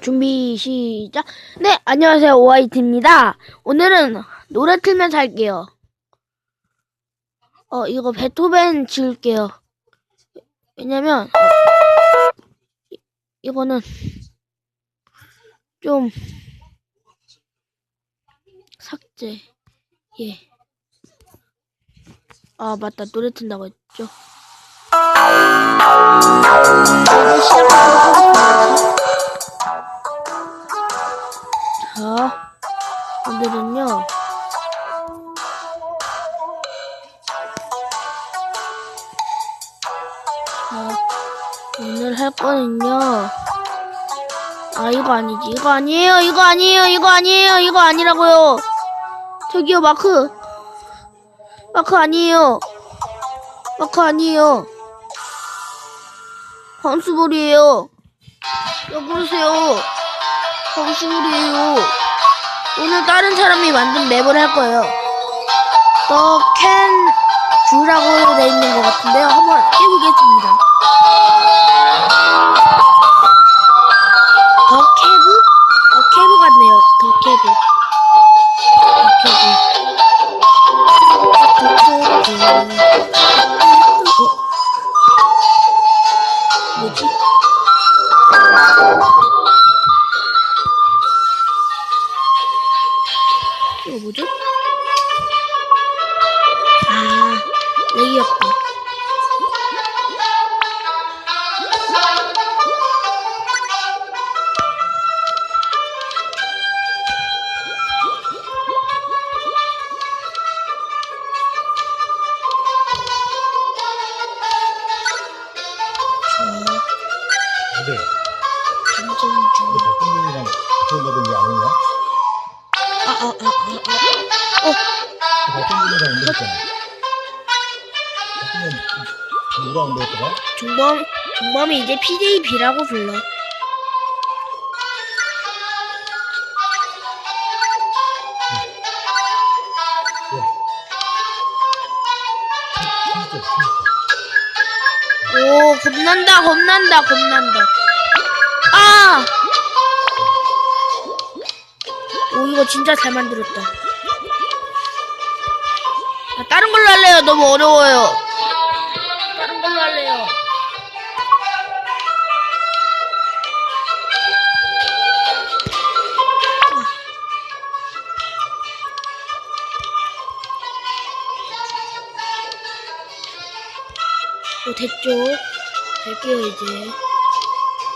준비 시작. 네, 안녕하세요. 오아이트입니다. 오늘은 노래 틀면서 할게요. 어, 이거 베토벤 지을게요. 왜냐면 어, 이- 이거는 좀 삭제. 예. 아, 맞다. 노래 튼다고 했죠. 오늘은요. 자, 오늘 할 거는요. 아, 이거 아니지. 이거 아니에요. 이거 아니에요. 이거 아니에요. 이거 아니라고요. 저기요, 마크. 마크 아니에요. 마크 아니에요. 방수볼이에요. 왜 그러세요? 방수볼이에요. 오늘 다른 사람이 만든 맵을 할 거예요. 더 캔 주라고 돼 있는 것 같은데요. 한번 해보겠습니다. 아, 여기였다. 저, 근데 감정 중. 너 박근혜랑 그런다더니 안 오냐? 아, 아, 아, 아, 아. 어, 그 박근혜랑 온다 했잖아. 온다 했더라? 중범, 중범이 이제 PJB라고 불러. 오, 겁난다, 겁난다, 겁난다. 아! 오, 이거 진짜 잘 만들었다. 아, 다른 걸로 할래요. 너무 어려워요. 오, 됐죠? 갈게요, 이제.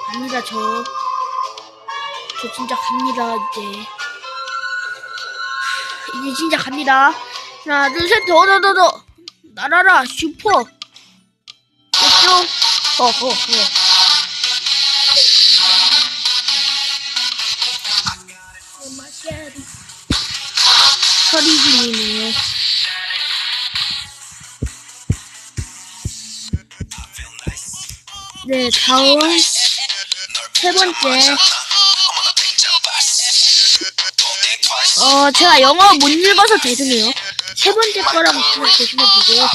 갑니다, 저. 저 진짜 갑니다, 이제. 이제 진짜 갑니다. 하나, 둘, 셋, 더, 더, 더, 더. 날아라, 슈퍼. 됐죠? 어, 어, 어. 들리네 요. 네, 다음 세 번째. 어, 제가 영어 못 읽어서 죄송해요. 세 번째 거라고 되고요.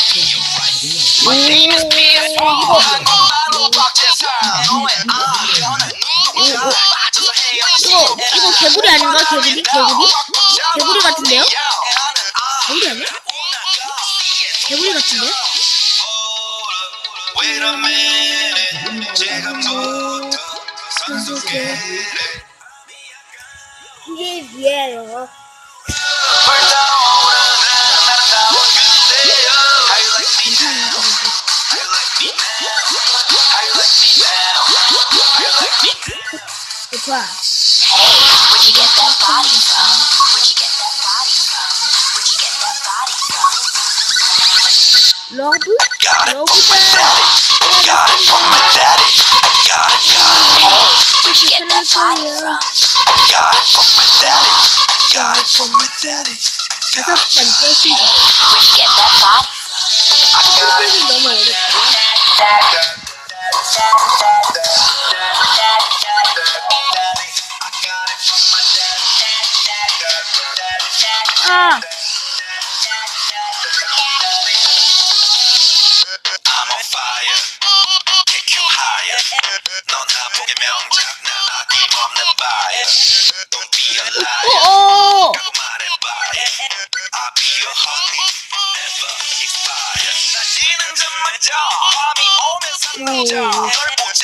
오, 이거, 이거, 이거 개구리 아닌가? 개구리? 개구리? 개구리 같은데요? 개구리 아니야? 개구리 같은데? Wait a minute, 지금부터 선수께 이게 뭐예요? 불타오르는 아름다운 그대여 How you like me now? How you like me now? How you like me now? How you like me now? 좋아. Where'd you get that body from? Where'd you get that body from? Where'd you get that body from? 러브? No, get that. Got it from my daddy. I got it, got it. Where'd you get that body from? I got it from my daddy. I got it from my daddy. Got it from my daddy. Where'd you get that body from? I got it from my daddy. Ah! 넌 한복의 명작, 난 아낌없이 없는 바야 Don't be a liar. 오, 오. 말해봐야 I'll be your honey. Never expire. 낮이는 잠마자. 밤이 오면 상남자 널 보자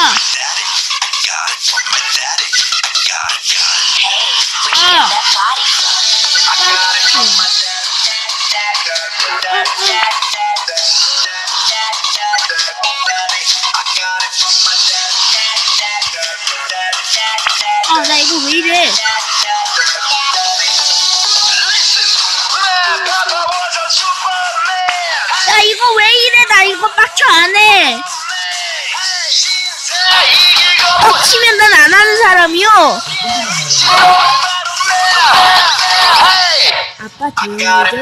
나 이거 왜 이래? 나 이거 빡쳐 안 해. 자, 이기고 빡치면 난 안 하는 사람이요. 아빠 조용히 해줘.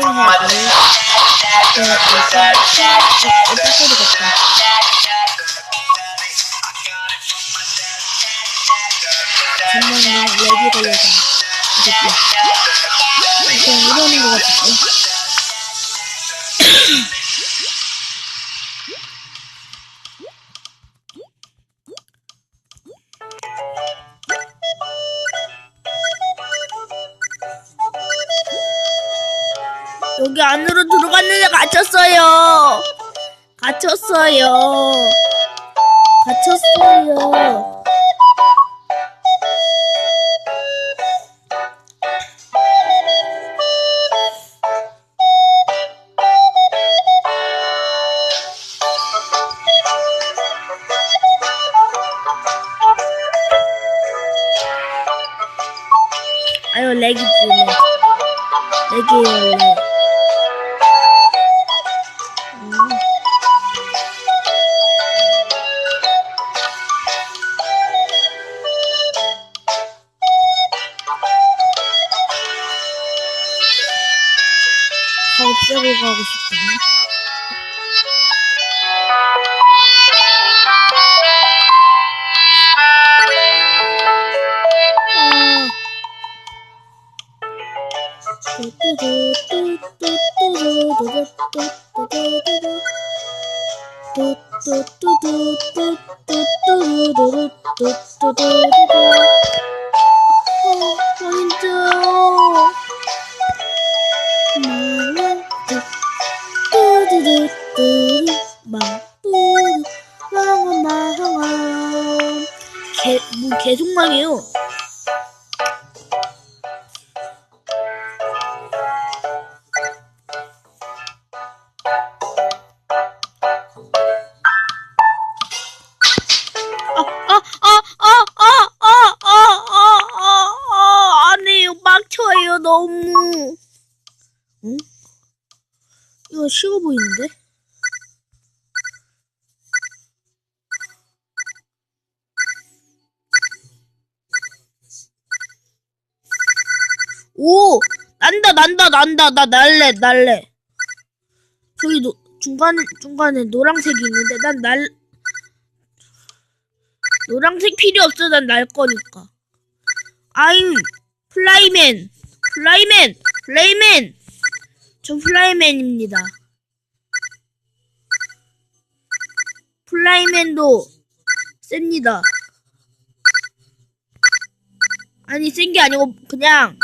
네, 오빠, 오빠 때리겠다. 정말 렉이 걸려서 이겼다. 그냥 이러는 것 같은데. 여기 안으로 들어갔는데 갇혔어요. 갇혔어요. 갇혔어요. regularly 계속 망해요. 너무. 응? 이거 쉬워 보이는데? 오! 난다 난다 난다. 나 날래 날래. 저기 노, 중간에 중간에 노란색이 있는데 난 날 노란색 필요 없어. 난 날 거니까. 아임 플라이맨 플라이맨 플라이맨 저 플라이맨입니다 플라이맨도 셉니다 아니 센 게 아니고 그냥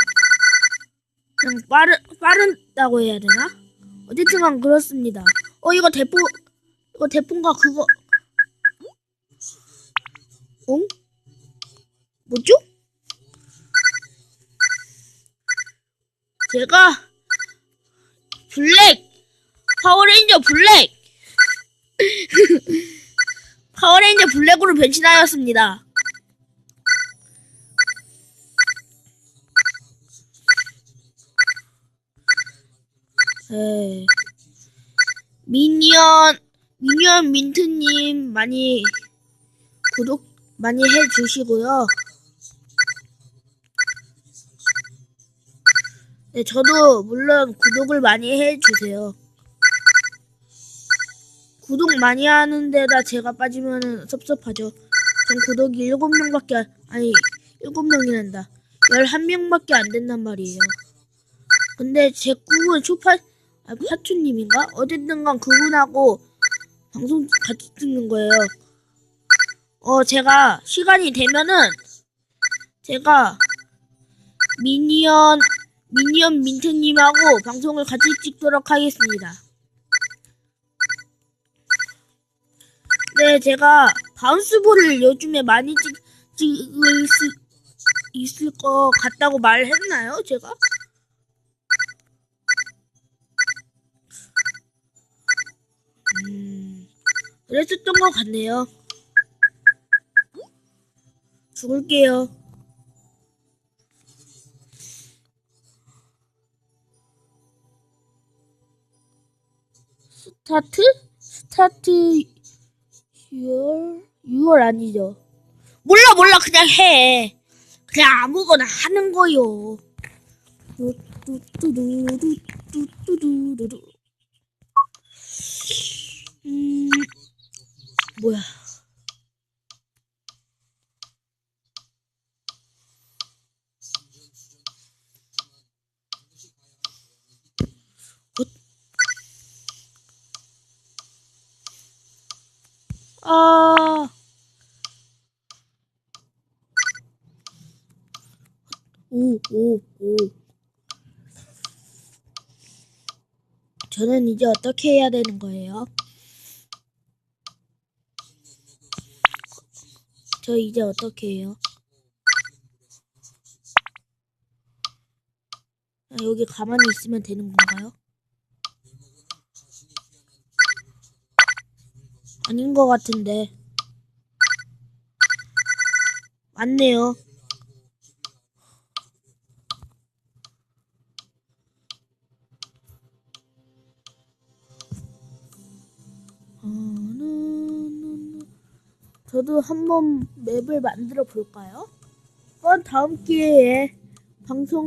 그냥 빠르 빠르다고 해야 되나? 어쨌든 그렇습니다. 어 이거 대포 이거 대포인가 그거 어? 뭐죠? 제가 블랙 파워레인저 블랙 파워레인저 블랙으로 변신하였습니다. 에 미니언 미니언 민트님 많이 구독 많이 해주시고요. 네, 저도 물론 구독을 많이 해주세요. 구독 많이 하는 데다 제가 빠지면 섭섭하죠. 전 구독이 7명밖에, 아니, 7명이란다. 11명밖에 안 된단 말이에요. 근데 제 꿈은 초파, 아, 파추님인가? 어쨌든 간 그분하고 방송 같이 찍는 거예요. 어, 제가 시간이 되면은 제가 미니언, 미니언 민트님하고 방송을 같이 찍도록 하겠습니다. 네, 제가 바운스볼을 요즘에 많이 찍, 찍을 수 있을 것 같다고 말했나요, 제가? 음, 그랬었던 것 같네요. 죽을게요. 스타트? 스타트 6월? 6월 아니죠. 몰라 몰라 그냥 해. 그냥 아무거나 하는 거요. 음 뭐야? 아. 오, 오, 오. 저는 이제 어떻게 해야 되는 거예요? 저 이제 어떻게 해요? 아, 여기 가만히 있으면 되는 건가요? 아닌 것 같은데. 맞네요. 저도 한번 맵을 만들어 볼까요? 그건 다음 기회에 방송